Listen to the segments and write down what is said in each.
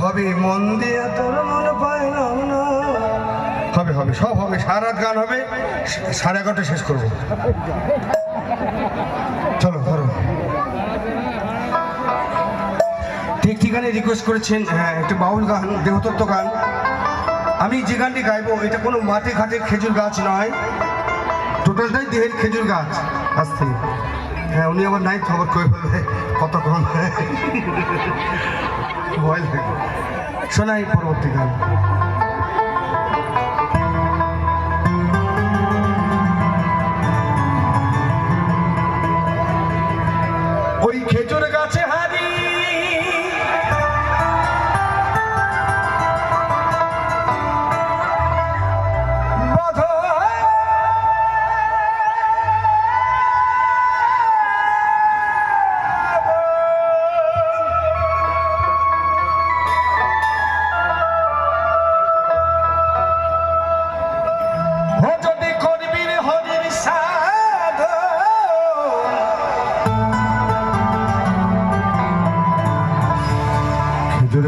হবে মন দিয়ে তোর মন পাইলাম না। হবে হবে, সব হবে, সারা গান হবে সাড়ে এগারোটা শেষ করব। চলো, ধরো। ঠিক ঠিকানে রিকোয়েস্ট করেছেন হ্যাঁ একটা বাউল গান, দেহতত্ত্ব গান। আমি যে গানটি গাইবো, এটা কোনো মাঠে ঘাটে খেজুর গাছ নয়। টোটালটাই দেহের খেজুর গাছ থেকে। হ্যাঁ উনি আবার নাই খবর করে ফেলবে কত কম ভয় থাকে শোনাই পরবর্তী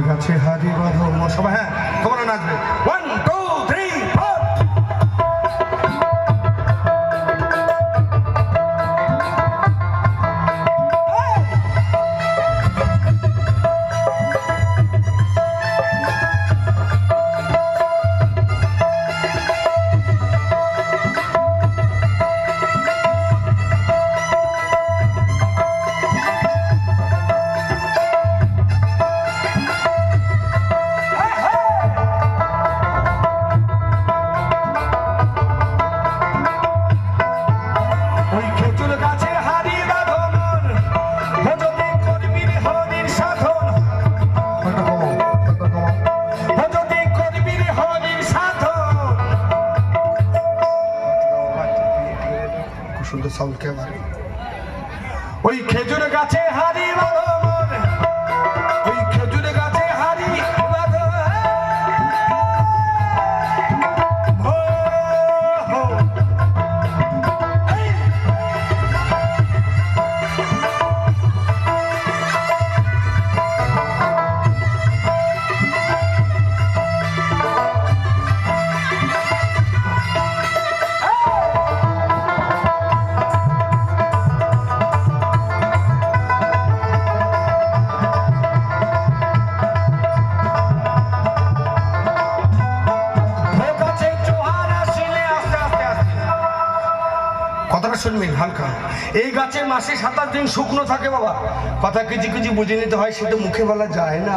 গাছে হারি বাঁধো সবাই হ্যাঁ তোমরা নাচবে ওয়ান টু খুব সুন্দর সাউন্ড কে আমার ওই খেজুর গাছে হারি বাঁধো শুনবেন হালকা এই গাছের মাসে সাতাশ দিন শুকনো থাকে বাবা। কথা কিছু কিছু বুঝে নিতে হয় সেটা মুখে বলা যায় না।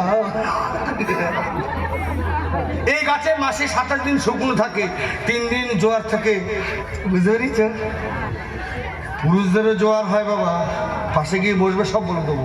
এই গাছে মাসে সাতাশ দিন শুকনো থাকে, তিন দিন জোয়ার থাকে। বুঝতে পেরেছ? পুরুষদেরও জোয়ার হয় বাবা। পাশে গিয়ে বসবে, সব বলে দেবো।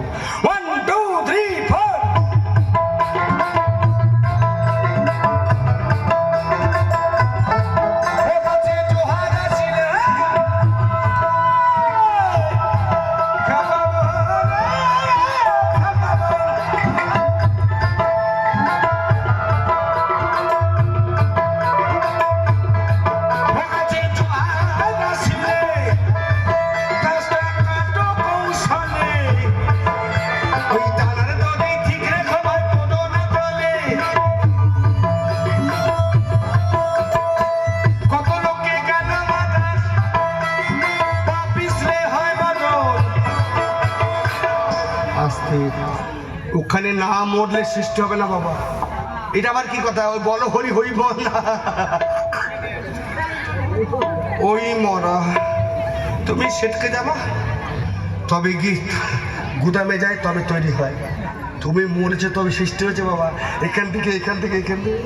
না, মরলে সৃষ্টি হবে না বাবা। এটা আবার কি কথা? ওই বলো হরি হরি বল। ওই মরা। তুমি সেটকে যাবা? তবে গীত গুদামে যায়, তবে তৈরি হয়। তুমি মরেছে, তবে সৃষ্টি হয়েছে বাবা। এখান থেকে এখান থেকে এখান থেকে।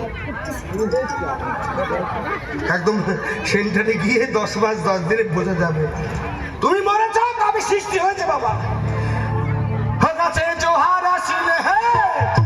একদম সেন্টারে গিয়ে দশ মাস, দশ দিনে বোঝা যাবে। তুমি মরেছ, তবে সৃষ্টি হয়েছে বাবা। গাছে জোহার আসলে হ্যাঁ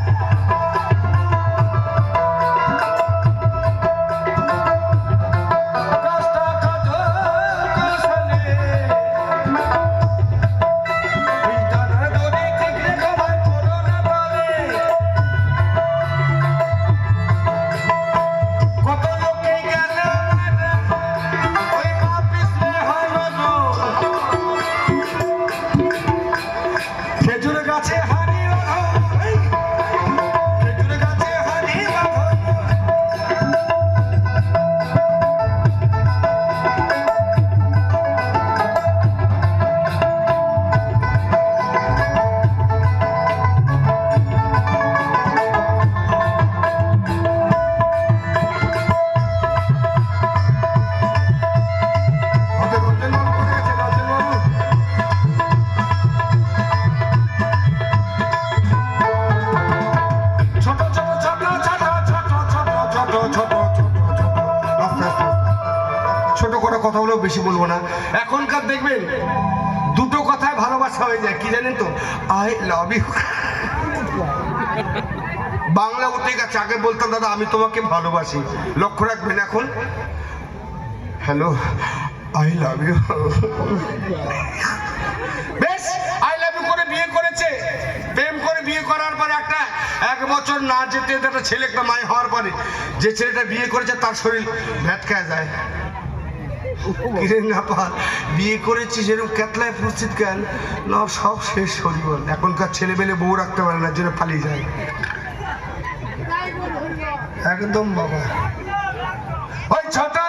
বেশি বলব না। এখনকার দেখবেন, দুটো কথায় ভালোবাসা হয়ে যায়। কি জানেন তো? আই লাভ ইউ বাংলা উঠে গেছে। আগে বলতাম, দাদা, আমি তোমাকে ভালোবাসি। লক্ষ্য রাখবেন এখন। হ্যালো আই লাভ ইউ বেশ আই লাভ ইউ করে বিয়ে করেছে। প্রেম করে বিয়ে করার পরে একটা এক বছর না যেতে একটা ছেলে একটা মায় হওয়ার পরে যে ছেলেটা বিয়ে করেছে, তার শরীর ভ্যাটকায় যায়। বিয়ে করেছি যেরকম ক্যাতলায় প্রস্তুত কেন? না সব শেষ হরিবল। এখনকার ছেলে মেলে বউ রাখতে পারে না যেন পালিয়ে যায়। একদম বাবা। ওই ছাটা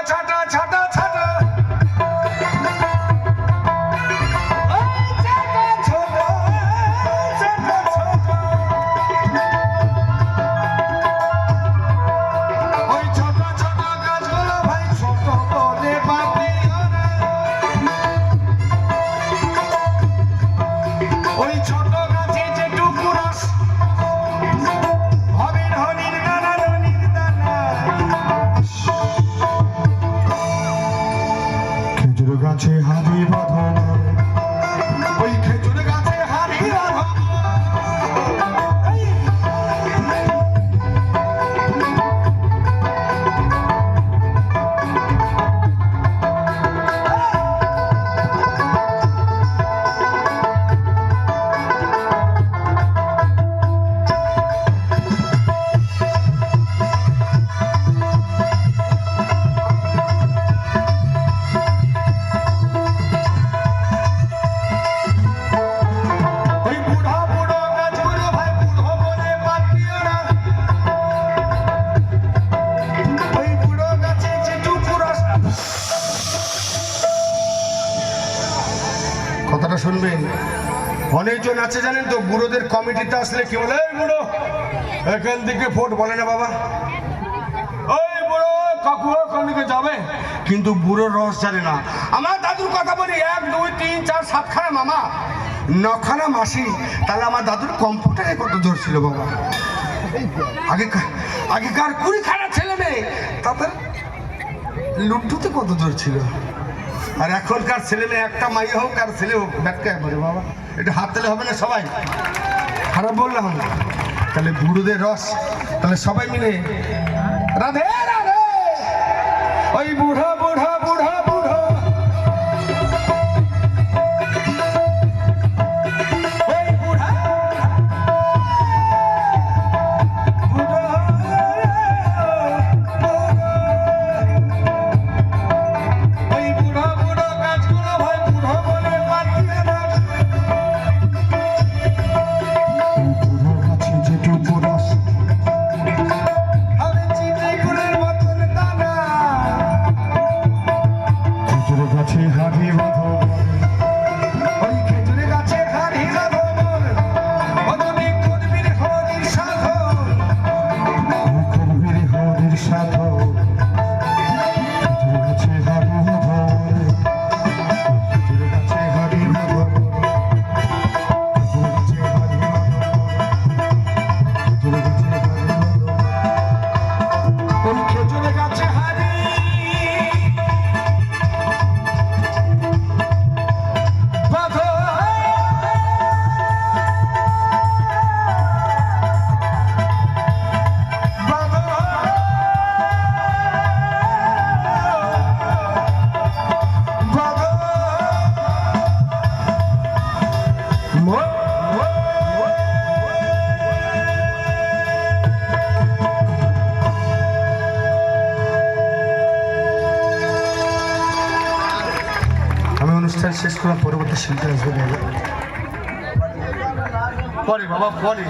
গাছে হাবি বাঁধন অনেকজন আছে জানেন তো, বুড়োদের কমিটিতে আসলে কি বলে বুড়ো, এখান থেকে ভোট বলে না বাবা। ওই বুড়ো যাবে। কিন্তু রস জানে না। আমার দাদুর কথা বলি, এক, দুই, তিন, চার মামা নখানা মাসি। তাহলে আমার দাদুর কত জোর ছিল বাবা। আগে আগেকার কুড়িখানা ছেলে মেয়ে লুড্ডুতে কত জোর ছিল? আর এখনকার ছেলে মেয়ে একটা মাই হোক আর ছেলে হোক, ব্যাখ্যা বলে বাবা। এটা হাত তালে হবে না সবাই? খারাপ বললাম তাহলে গুরুদের রস। তাহলে সবাই মিলে, রাধে রাধে। ওই বুড়ো chapel. আমি অনুষ্ঠান শেষ করলাম পরবর্তী শিল্পী আসবে পরে বাবা পরে।